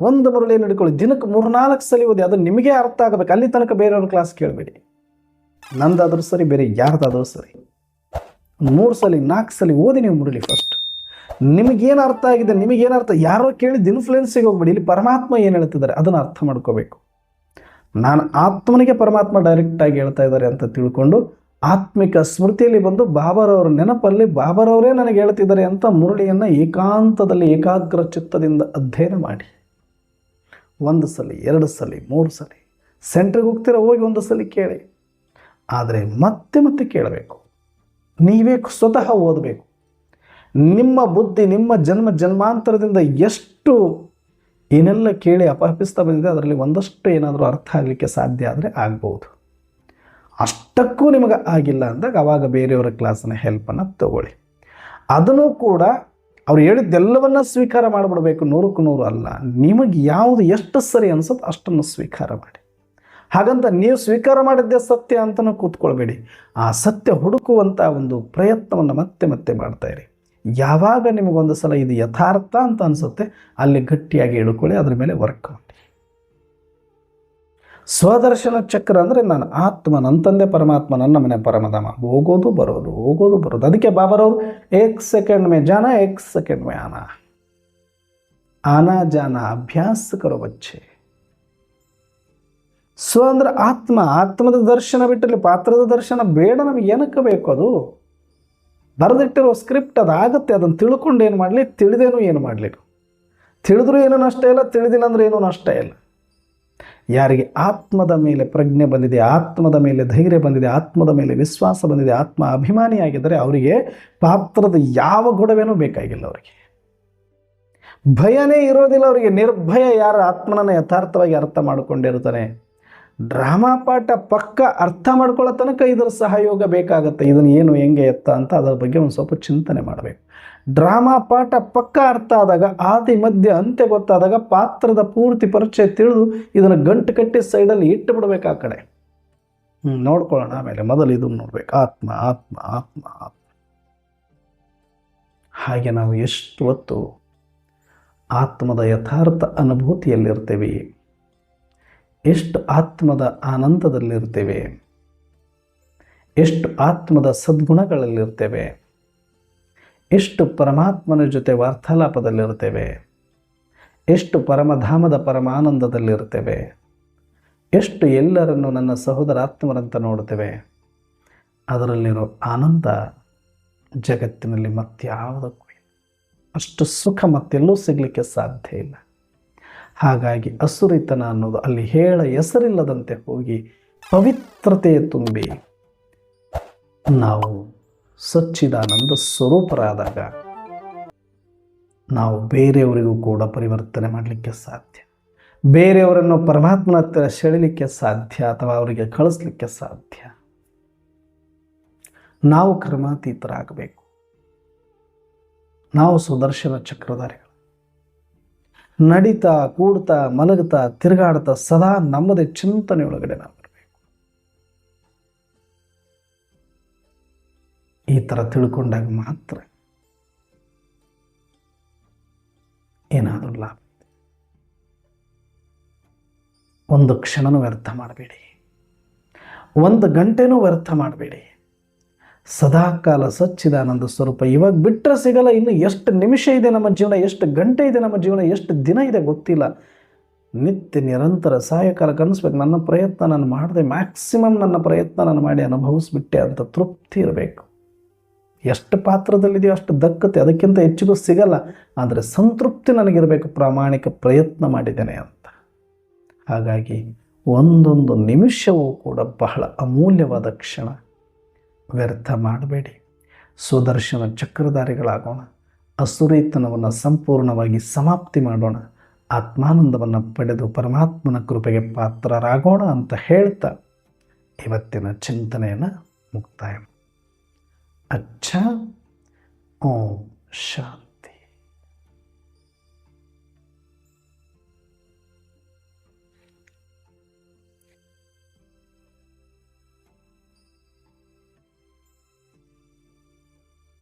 ಒಂದು ಮುರುಳಿಯನ್ನು ಹಿಡ್ಕೊಳ್ಳಿ, ದಿನಕ್ಕೆ ಮೂರ್ನಾಲ್ಕು ಸಲ ಓದಿ, ಅದು ನಿಮಗೆ ಅರ್ಥ ಆಗಬೇಕು. ಅಲ್ಲಿ ತನಕ ಬೇರೆಯವ್ರ ಕ್ಲಾಸ್ ಕೇಳಬೇಡಿ. ನಂದಾದರೂ ಸರಿ, ಬೇರೆ ಯಾರ್ದಾದರೂ ಸರಿ. ಮೂರು ಸಲ, ನಾಲ್ಕು ಸಲ ಓದಿ ನೀವು ಮುರಳಿ ಫಸ್ಟ್ ನಿಮಗೇನು ಅರ್ಥ ಆಗಿದೆ, ನಿಮಗೇನು ಅರ್ಥ, ಯಾರೋ ಕೇಳಿದ ಇನ್ಫ್ಲುಯೆನ್ಸಿಗೆ ಹೋಗ್ಬೇಡಿ. ಇಲ್ಲಿ ಪರಮಾತ್ಮ ಏನು ಹೇಳ್ತಿದ್ದಾರೆ, ಅದನ್ನು ಅರ್ಥ ಮಾಡ್ಕೋಬೇಕು. ನಾನು ಆತ್ಮನಿಗೆ ಪರಮಾತ್ಮ ಡೈರೆಕ್ಟಾಗಿ ಹೇಳ್ತಾ ಇದ್ದಾರೆ ಅಂತ ತಿಳ್ಕೊಂಡು ಆತ್ಮಿಕ ಸ್ಮೃತಿಯಲ್ಲಿ ಬಂದು ಬಾಬರವರ ನೆನಪಲ್ಲಿ ಬಾಬರವರೇ ನನಗೆ ಹೇಳ್ತಿದ್ದಾರೆ ಅಂತ ಮುರಳಿಯನ್ನು ಏಕಾಂತದಲ್ಲಿ ಏಕಾಗ್ರ ಚಿತ್ತದಿಂದ ಅಧ್ಯಯನ ಮಾಡಿ. ಒಂದು ಸಲ, ಎರಡು ಸಲ, ಮೂರು ಸಲ. ಸೆಂಟ್ರಿಗೆ ಹೋಗ್ತೀರ, ಹೋಗಿ ಒಂದು ಸಲ ಕೇಳಿ. ಆದರೆ ಮತ್ತೆ ಮತ್ತೆ ಕೇಳಬೇಕು. ನೀವೇ ಸ್ವತಃ ಓದಬೇಕು. ನಿಮ್ಮ ಬುದ್ಧಿ, ನಿಮ್ಮ ಜನ್ಮ, ಜನ್ಮಾಂತರದಿಂದ ಎಷ್ಟು ಏನೆಲ್ಲ ಕೇಳಿ ಅಪಹಪಿಸ್ತಾ ಬಂದಿದೆ, ಅದರಲ್ಲಿ ಒಂದಷ್ಟು ಏನಾದರೂ ಅರ್ಥ ಆಗಲಿಕ್ಕೆ ಸಾಧ್ಯ ಆದರೆ ಆಗ್ಬೋದು. ಅಷ್ಟಕ್ಕೂ ನಿಮಗೆ ಆಗಿಲ್ಲ ಅಂದಾಗ ಅವಾಗ ಬೇರೆಯವರ ಕ್ಲಾಸಿನ ಹೆಲ್ಪನ್ನು ತಗೊಳ್ಳಿ. ಅದನ್ನು ಕೂಡ ಅವ್ರು ಹೇಳಿದ್ದೆಲ್ಲವನ್ನ ಸ್ವೀಕಾರ ಮಾಡಿಬಿಡ್ಬೇಕು, ನೂರಕ್ಕೂ ನೂರು ಅಲ್ಲ. ನಿಮಗೆ ಯಾವುದು ಎಷ್ಟು ಸರಿ ಅನ್ಸುತ್ತೆ ಅಷ್ಟನ್ನು ಸ್ವೀಕಾರ ಮಾಡಿ. ಹಾಗಂತ ನೀವು ಸ್ವೀಕಾರ ಮಾಡಿದ್ದೇ ಸತ್ಯ ಅಂತಲೂ ಕೂತ್ಕೊಳ್ಬೇಡಿ. ಆ ಸತ್ಯ ಹುಡುಕುವಂಥ ಒಂದು ಪ್ರಯತ್ನವನ್ನು ಮತ್ತೆ ಮತ್ತೆ ಮಾಡ್ತಾ ಇರಿ. ಯಾವಾಗ ನಿಮಗೊಂದು ಸಲ ಇದು ಯಥಾರ್ಥ ಅಂತ ಅನಿಸುತ್ತೆ, ಅಲ್ಲಿ ಗಟ್ಟಿಯಾಗಿ ಇಳ್ಕೊಳ್ಳಿ, ಅದ್ರ ಮೇಲೆ ವರ್ಕ್ ಸ್ವದರ್ಶನ ಚಕ್ರ ಅಂದರೆ ನಾನು ಆತ್ಮ, ನನ್ನ ತಂದೆ ಪರಮಾತ್ಮ, ನನ್ನ ಮನೆ ಪರಮಧಾಮ ಹೋಗೋದು, ಬರೋದು ಹೋಗೋದು, ಬರೋದು. ಅದಕ್ಕೆ ಬಾಬರವರು ಏಕ್ ಸೆಕೆಂಡ್ ಮೇ ಜಾನ, ಏಕ್ ಸೆಕೆಂಡ್ ಮೇ ಆನ. ಆನಾ ಜಾನ, ಅಭ್ಯಾಸ ಕರೋ ಬಚ್ಚೆ. ಸ್ವ ಅಂದ್ರೆ ಆತ್ಮ, ಆತ್ಮದ ದರ್ಶನ ಬಿಟ್ಟಲ್ಲಿ ಪಾತ್ರದ ದರ್ಶನ ಬೇಡ ನಮಗೆ ಏನಕ್ಕೆ ಬೇಕು ಅದು? ಬರೆದಿಟ್ಟಿರೋ ಸ್ಕ್ರಿಪ್ಟ್ ಅದಾಗತ್ತೆ, ಅದನ್ನು ತಿಳ್ಕೊಂಡು ಏನು ಮಾಡಲಿ, ತಿಳಿದೇನು ಏನು ಮಾಡಲಿ? ತಿಳಿದ್ರೂ ಏನೂ ನಷ್ಟ ಇಲ್ಲ, ತಿಳಿದಿಲ್ಲ ಅಂದ್ರೆ ಏನೂ ನಷ್ಟ ಇಲ್ಲ. ಯಾರಿಗೆ ಆತ್ಮದ ಮೇಲೆ ಪ್ರಜ್ಞೆ ಬಂದಿದೆ, ಆತ್ಮದ ಮೇಲೆ ಧೈರ್ಯ ಬಂದಿದೆ, ಆತ್ಮದ ಮೇಲೆ ವಿಶ್ವಾಸ ಬಂದಿದೆ, ಆತ್ಮ ಅಭಿಮಾನಿಯಾಗಿದ್ದರೆ ಅವರಿಗೆ ಪಾತ್ರದ ಯಾವ ಗೊಡವೆನೂ ಬೇಕಾಗಿಲ್ಲ ಅವರಿಗೆ. ಭಯನೇ ಇರೋದಿಲ್ಲ ಅವರಿಗೆ, ನಿರ್ಭಯ ಯಾರ ಆತ್ಮನನ್ನು ಯಥಾರ್ಥವಾಗಿ ಅರ್ಥ ಮಾಡಿಕೊಂಡಿರ್ತಾನೆ ಡ್ರಾಮಾ ಪಾಠ ಪಕ್ಕ ಅರ್ಥ ಮಾಡ್ಕೊಳ್ಳೋ ತನಕ ಇದರ ಸಹಯೋಗ ಬೇಕಾಗುತ್ತೆ, ಇದನ್ನು ಏನು ಹೆಂಗೆ ಎತ್ತ ಅಂತ ಅದರ ಬಗ್ಗೆ ಒಂದು ಸ್ವಲ್ಪ ಚಿಂತನೆ ಮಾಡಬೇಕು. ಡ್ರಾಮಾ ಪಾಠ ಪಕ್ಕ ಅರ್ಥ ಆದಾಗ, ಆದಿ ಮಧ್ಯ ಅಂತ್ಯ ಗೊತ್ತಾದಾಗ ಪಾತ್ರದ ಪೂರ್ತಿ ಪರಿಚಯ ತಿಳಿದು ಇದನ್ನು ಗಂಟು ಕಟ್ಟಿ ಸೈಡಲ್ಲಿ ಇಟ್ಟು ಬಿಡಬೇಕು ಆ ಕಡೆ. ನೋಡ್ಕೊಳ್ಳೋಣ ಆಮೇಲೆ ಮೊದಲು ಇದನ್ನು ನೋಡ್ಬೇಕು. ಆತ್ಮ ಆತ್ಮ ಆತ್ಮ ಆತ್ಮ. ಹಾಗೆ ನಾವು ಎಷ್ಟು ಹೊತ್ತು ಆತ್ಮದ ಯಥಾರ್ಥ ಅನುಭೂತಿಯಲ್ಲಿರ್ತೇವೆ, ಎಷ್ಟು ಆತ್ಮದ ಆನಂದದಲ್ಲಿರ್ತೇವೆ, ಎಷ್ಟು ಆತ್ಮದ ಸದ್ಗುಣಗಳಲ್ಲಿರ್ತೇವೆ ಎಷ್ಟು ಪರಮಾತ್ಮನ ಜೊತೆ ವಾರ್ತಾಲಾಪದಲ್ಲಿರ್ತೇವೆ ಎಷ್ಟು ಪರಮಧಾಮದ ಪರಮಾನಂದದಲ್ಲಿರ್ತೇವೆ ಎಷ್ಟು ಎಲ್ಲರನ್ನು ನನ್ನ ಸಹೋದರಾತ್ಮರಂತ ನೋಡ್ತೇವೆ ಅದರಲ್ಲಿರೋ ಆನಂದ ಜಗತ್ತಿನಲ್ಲಿ ಮತ್ಯಾವುದಕ್ಕೂ ಇಲ್ಲ. ಅಷ್ಟು ಸುಖ ಮತ್ತೆಲ್ಲೂ ಸಿಗಲಿಕ್ಕೆ ಸಾಧ್ಯ ಇಲ್ಲ. ಹಾಗಾಗಿ ಅಸುರಿತನ ಅನ್ನೋದು ಅಲ್ಲಿ ಹೇಳ ಹೆಸರಿಲ್ಲದಂತೆ ಹೋಗಿ ಪವಿತ್ರತೆಯ ತುಂಬಿ ನಾವು ಸಚ್ಚಿದಾನಂದ ಸ್ವರೂಪರಾದಾಗ ನಾವು ಬೇರೆಯವರಿಗೂ ಕೂಡ ಪರಿವರ್ತನೆ ಮಾಡಲಿಕ್ಕೆ ಸಾಧ್ಯ. ಬೇರೆಯವರನ್ನು ಪರಮಾತ್ಮನ ಹತ್ತಿರ ಸೆಳಿಲಿಕ್ಕೆ ಸಾಧ್ಯ ಅಥವಾ ಅವರಿಗೆ ಕಳಿಸ್ಲಿಕ್ಕೆ ಸಾಧ್ಯ. ನಾವು ಕ್ರಮಾತೀತರಾಗಬೇಕು. ನಾವು ಸುದರ್ಶನ ಚಕ್ರಧಾರಿಗಳು. ನಡೀತಾ ಕೂಡ್ತಾ ಮಲಗುತ್ತಾ ತಿರುಗಾಡ್ತಾ ಸದಾ ನಮ್ಮದೇ ಚಿಂತನೆ ಒಳಗಡೆ ನಾವು. ಈ ಥರ ತಿಳ್ಕೊಂಡಾಗ ಮಾತ್ರ ಏನಾದರೂ ಲಾಭ. ಒಂದು ಕ್ಷಣನೂ ವ್ಯರ್ಥ ಮಾಡಬೇಡಿ. ಒಂದು ಗಂಟೆನೂ ವ್ಯರ್ಥ ಮಾಡಬೇಡಿ. ಸದಾಕಾಲ ಸಚ್ಚಿದಾನಂದ ಸ್ವರೂಪ. ಇವಾಗ ಬಿಟ್ಟರೆ ಸಿಗಲ್ಲ, ಇನ್ನು ಎಷ್ಟು ನಿಮಿಷ ಇದೆ ನಮ್ಮ ಜೀವನ, ಎಷ್ಟು ಗಂಟೆ ಇದೆ ನಮ್ಮ ಜೀವನ, ಎಷ್ಟು ದಿನ ಇದೆ ಗೊತ್ತಿಲ್ಲ. ನಿತ್ಯ ನಿರಂತರ ಸಾಯಂಕಾಲ ಕನಸ್ಬೇಕು ನನ್ನ ಪ್ರಯತ್ನ ನಾನು ಮಾಡಿದೆ ಮ್ಯಾಕ್ಸಿಮಮ್ ನನ್ನ ಪ್ರಯತ್ನ ನಾನು ಮಾಡಿ ಅನುಭವಿಸ್ಬಿಟ್ಟೆ ಅಂತ ತೃಪ್ತಿ ಇರಬೇಕು. ಎಷ್ಟು ಪಾತ್ರದಲ್ಲಿದೆಯೋ ಅಷ್ಟು ದಕ್ಕತೆ, ಅದಕ್ಕಿಂತ ಹೆಚ್ಚಿಗೂ ಸಿಗಲ್ಲ. ಆದರೆ ಸಂತೃಪ್ತಿ ನನಗಿರಬೇಕು, ಪ್ರಾಮಾಣಿಕ ಪ್ರಯತ್ನ ಮಾಡಿದ್ದೇನೆ ಅಂತ. ಹಾಗಾಗಿ ಒಂದೊಂದು ನಿಮಿಷವೂ ಕೂಡ ಬಹಳ ಅಮೂಲ್ಯವಾದ ಕ್ಷಣ ವ್ಯರ್ಥ ಮಾಡಬೇಡಿ. ಸುದರ್ಶನ ಚಕ್ರಧಾರಿಗಳಾಗೋಣ. ಅಸುರೀತನವನ್ನು ಸಂಪೂರ್ಣವಾಗಿ ಸಮಾಪ್ತಿ ಮಾಡೋಣ. ಆತ್ಮಾನಂದವನ್ನು ಪಡೆದು ಪರಮಾತ್ಮನ ಕೃಪೆಗೆ ಪಾತ್ರರಾಗೋಣ ಅಂತ ಹೇಳ್ತಾ ಇವತ್ತಿನ ಚಿಂತನೆಯನ್ನು ಮುಕ್ತಾಯ ಅಚ್ಚ ಓಂ ಶಾಂತಿ